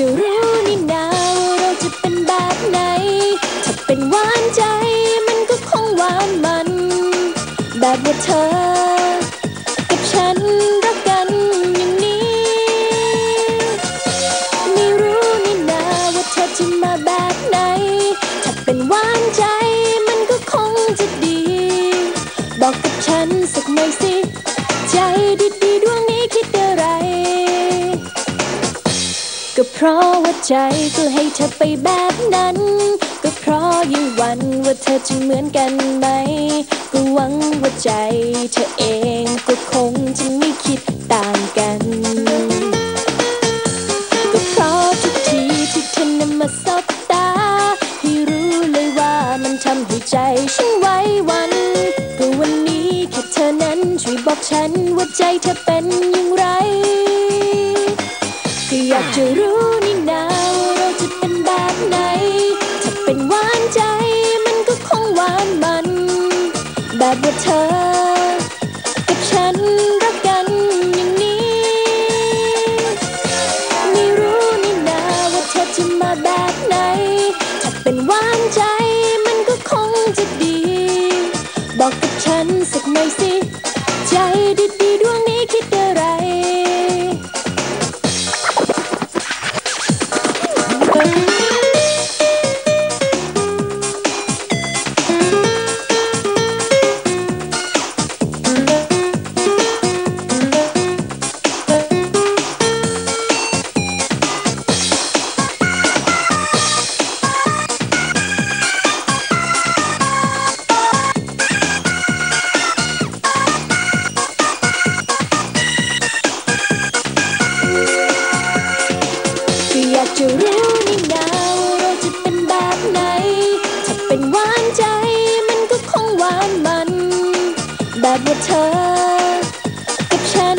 จะรู้นี่นาว่าเราจะเป็นแบบไหน ถ้าเป็นหวานใจมันก็คงหวานมัน แบบว่าเธอ กับฉันรักกันอย่างนี้ ไม่รู้นี่นาว่าเธอจะมาแบบไหน ถ้าเป็นหวานใจมันก็คงจะดี บอกกับฉันสักหน่อยสิ ใจดีๆดวงนี้คิดอะไร ก็เพราะว่าใจก็ให้เธอไปแบบนั้น ก็เพราะยังหวันว่าเธอจะเหมือนกันไหม ก็หวังว่าใจเธอเองก็คงจะไม่คิดต่างกัน ก็เพราะทุกทีที่เธอนำมาสบตา ให้รู้เลยว่ามันทำให้ใจฉันไหว้หวัน ก็วันนี้แค่เธอนั้นช่วยบอกฉันว่าใจเธอเป็นย่าง แบบว่าเธอ กับฉันรักกันอย่างนี้ ไม่รู้นี่นาว่าเธอจะมาแบบไหน ถ้าเป็นหวานใจมันก็คงจะดี บอกกับฉันสักหน่อยสิ ใจดีดีด้วย แบบว่าเธอกับฉัน